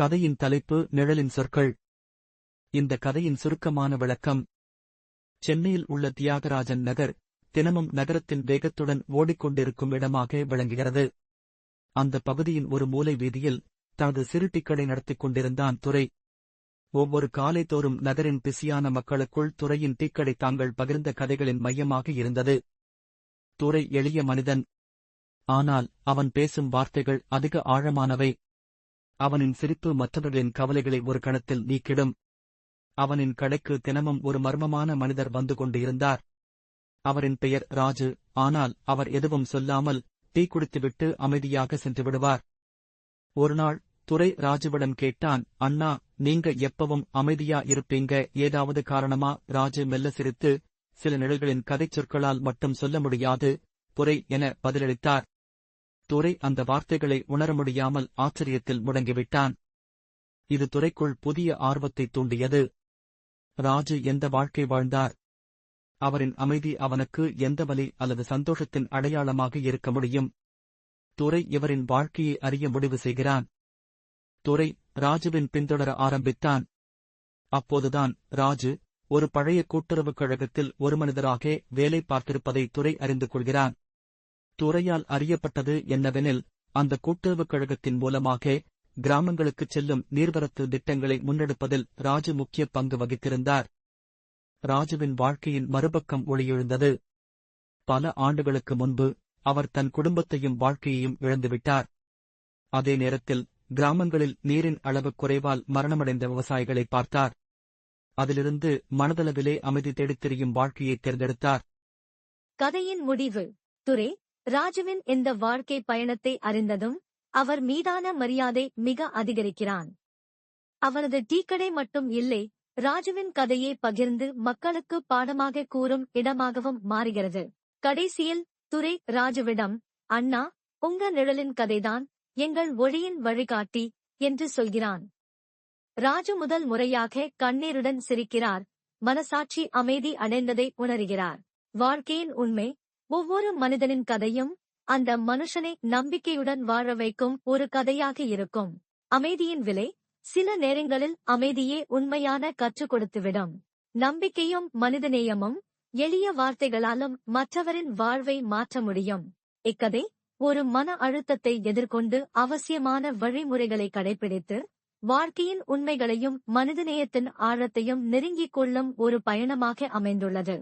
கதையின் தலைப்பு நிழலின் சொற்கள். இந்த கதையின் சுருக்கமான விளக்கம். சென்னையில் உள்ள தியாகராஜன் நகர் தினமும் நகரத்தின் வேகத்துடன் ஓடிக்கொண்டிருக்கும் இடமாக விளங்குகிறது. அந்த பகுதியின் ஒரு மூலை வீதியில் தனது சிறுட்டிக்கடை நடத்திக் கொண்டிருந்தான் துறை ஒவ்வொரு காலை தோறும் நகரின் பிசியான மக்களுக்குள் துறையின் டீக்கடை தாங்கள் பகிர்ந்த கதைகளின் மையமாக இருந்தது. துறை எளிய மனிதன். ஆனால் அவன் பேசும் வார்த்தைகள் அதிக ஆழமானவை. அவனின் சிரிப்பு மற்றவர்களின் கவலைகளை ஒரு கணத்தில் நீக்கிடும். அவனின் கடைக்கு தினமும் ஒரு மர்மமான மனிதர் வந்து கொண்டிருந்தார். அவரின் பெயர் ராஜு ஆனால் அவர் எதுவும் சொல்லாமல் டீ குடித்துவிட்டு அமைதியாக சென்று விடுவார். ஒருநாள் துரை ராஜுவிடம் கேட்டான் அண்ணா நீங்க எப்பவும் அமைதியா இருப்பீங்க ஏதாவது காரணமா? ராஜு மெல்ல சிரித்து சில நிழல்களின் கதைச் சொற்களால் மட்டும் சொல்ல முடியாது புரை என பதிலளித்தார். துரை அந்த வார்த்தைகளை உணர முடியாமல் ஆச்சரியத்தில் முடங்கிவிட்டான். இது துறைக்குள் புதிய ஆர்வத்தை தூண்டியது. ராஜு எந்த வாழ்க்கை வாழ்ந்தார்? அவரின் அமைதி அவனுக்கு எந்த வலி அல்லது சந்தோஷத்தின் அடையாளமாக இருக்க முடியும்? துரை இவரின் வாழ்க்கையை அறிய முடிவு செய்கிறான். துரை ராஜுவின் பின்தொடர ஆரம்பித்தான். அப்போதுதான் ராஜு ஒரு பழைய கூட்டுறவுக் கழகத்தில் ஒரு மனிதராக வேலை பார்த்திருப்பதை துறை அறிந்து கொள்கிறான். துறையால் அறியப்பட்டது என்னவெனில் அந்த கூட்டுறவுக் கழகத்தின் மூலமாக கிராமங்களுக்கு செல்லும் நீர்வரத்து திட்டங்களை முன்னெடுப்பதில் ராஜு முக்கிய பங்கு வகித்திருந்தார். ராஜுவின் வாழ்க்கையின் மறுபக்கம் ஒளியெழுந்தது. பல ஆண்டுகளுக்கு முன்பு அவர் தன் குடும்பத்தையும் வாழ்க்கையையும் இழந்துவிட்டார். அதே நேரத்தில் கிராமங்களில் நீரின் அளவு குறைவால் மரணமடைந்த விவசாயிகளை பார்த்தார். அதிலிருந்து மனதளவிலே அமைதி தேடித் திரியும் வாழ்க்கையை தேர்ந்தெடுத்தார். கதையின் முடிவு. துரே ராஜுவின் இந்த வாழ்க்கை பயணத்தை அறிந்ததும் அவர் மீதான மரியாதை மிக அதிகரிக்கிறான். அவரது டீக்கடை மட்டும் இல்லை ராஜுவின் கதையை பகிர்ந்து மக்களுக்கு பாடமாக கூறும் இடமாகவும் மாறுகிறது. கடைசியில் துரை ராஜுவிடம் அண்ணா உங்க நிழலின் கதைதான் எங்கள் ஒளியின் வழிகாட்டி என்று சொல்கிறான். ராஜு முதல் முறையாக கண்ணீருடன் சிரிக்கிறார் மனசாட்சி அமைதி அடைந்ததை உணர்கிறார். வாழ்க்கையின் உண்மை ஒவ்வொரு மனிதனின் கதையும் அந்த மனுஷனை நம்பிக்கையுடன் வாழ வைக்கும் ஒரு கதையாக இருக்கும். அமைதியின் விலை சில நேரங்களில் அமைதியே உண்மையான கற்றுக் கொடுத்துவிடும். நம்பிக்கையும் மனிதநேயமும் எளிய வார்த்தைகளாலும் மற்றவரின் வாழ்வை மாற்ற முடியும். இக்கதை ஒரு மன அழுத்தத்தை எதிர்கொண்டு அவசியமான வழிமுறைகளை கடைபிடித்து வாழ்க்கையின் உண்மைகளையும் மனிதநேயத்தின் ஆழத்தையும் நெருங்கிக் கொள்ளும் ஒரு பயணமாக அமைந்துள்ளது.